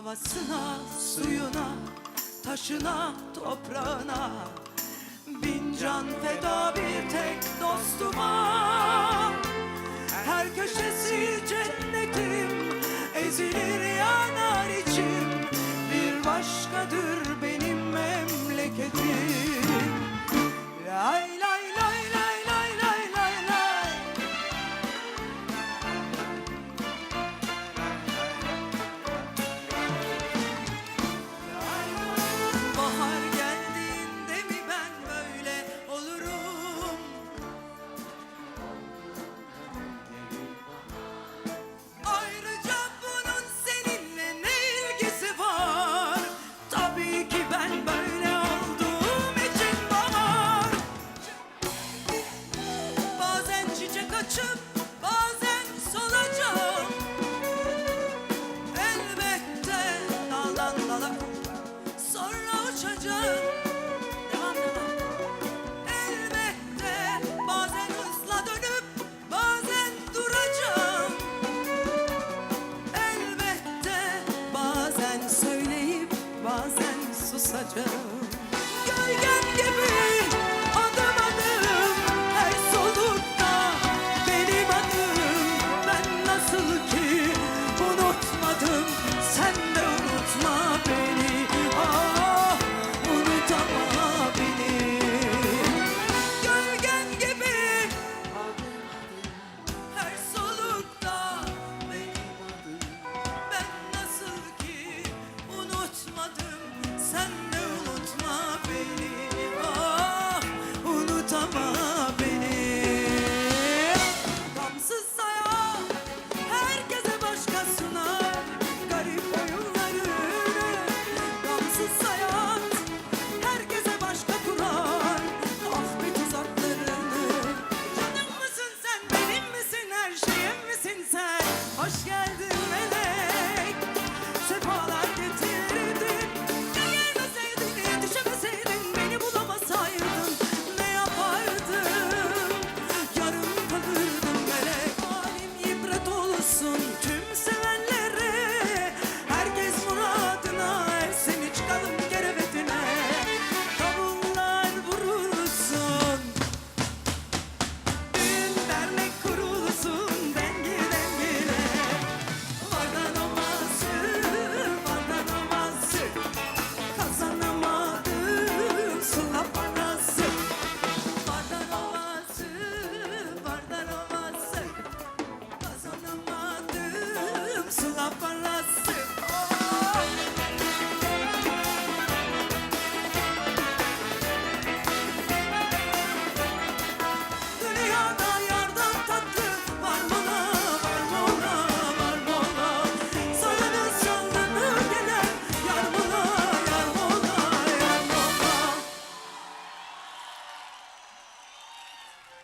Havasına, suyuna, taşına, toprağına. Bin can feda bir tek dostuma. Her köşesi cennetim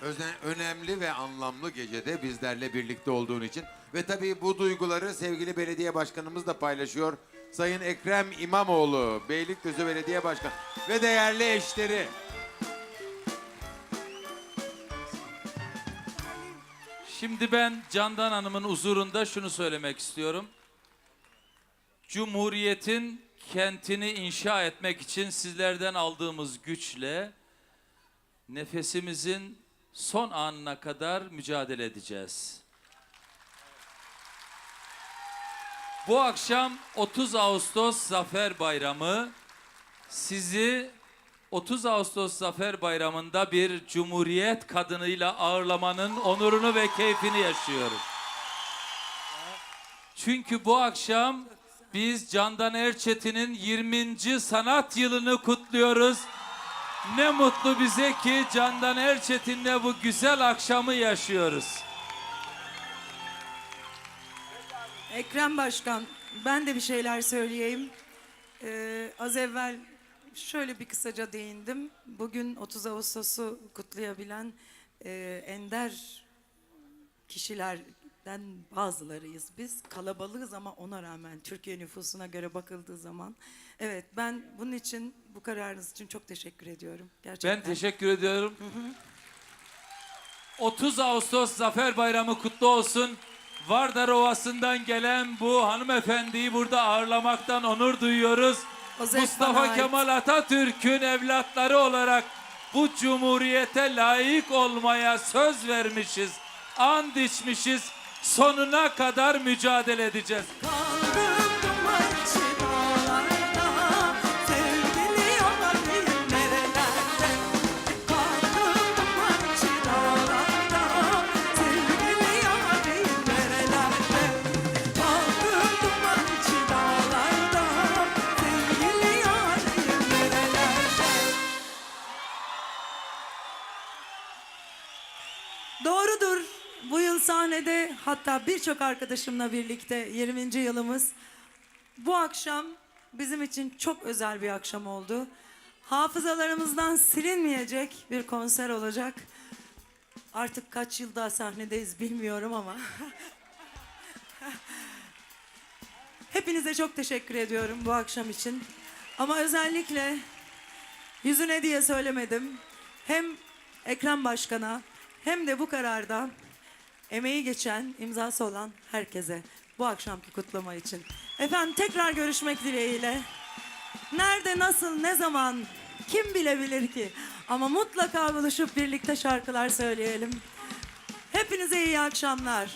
Özen- önemli ve anlamlı gecede bizlerle birlikte olduğun için ve tabii bu duyguları sevgili belediye başkanımız da paylaşıyor. Sayın Ekrem İmamoğlu, Beylikdüzü Belediye Başkanı ve değerli eşleri. Şimdi ben Candan Hanım'ın huzurunda şunu söylemek istiyorum. Cumhuriyetin kentini inşa etmek için sizlerden aldığımız güçle nefesimizin son anına kadar mücadele edeceğiz. Bu akşam 30 Ağustos Zafer Bayramı sizi 30 Ağustos Zafer Bayramı'nda bir Cumhuriyet kadınıyla ağırlamanın onurunu ve keyfini yaşıyorum. Çünkü bu akşam biz Candan Erçetin'in 20. sanat yılını kutluyoruz. Ne mutlu bize ki Candan Erçetin'le bu güzel akşamı yaşıyoruz. Ekrem Başkan, ben de bir şeyler söyleyeyim. Ee, az evvel şöyle bir kısaca değindim. Bugün 30 Ağustos'u kutlayabilen e, ender kişilerden bazılarıyız biz. Kalabalığız ama ona rağmen Türkiye nüfusuna göre bakıldığı zaman. Evet ben bunun için bu kararınız için çok teşekkür ediyorum. Gerçekten. Ben teşekkür ediyorum. 30 Ağustos Zafer Bayramı kutlu olsun. Vardar Ovası'ndan gelen bu hanımefendiyi burada ağırlamaktan onur duyuyoruz. Mustafa. Kemal Atatürk'ün evlatları olarak bu cumhuriyete layık olmaya söz vermişiz. And içmişiz. Sonuna kadar mücadele edeceğiz. Kaldım sahnede hatta birçok arkadaşımla birlikte 20. yılımız. Bu akşam bizim için çok özel bir akşam oldu. Hafızalarımızdan silinmeyecek bir konser olacak. Artık kaç yıl daha sahnedeyiz bilmiyorum ama. Hepinize çok teşekkür ediyorum bu akşam için. Ama özellikle yüzüne diye söylemedim. Hem Ekrem Başkan'a hem de bu kararda emeği geçen, imzası olan herkese bu akşamki kutlama için. Efendim tekrar görüşmek dileğiyle. Nerede, nasıl, ne zaman kim bilebilir ki? Ama mutlaka buluşup birlikte şarkılar söyleyelim. Hepinize iyi akşamlar.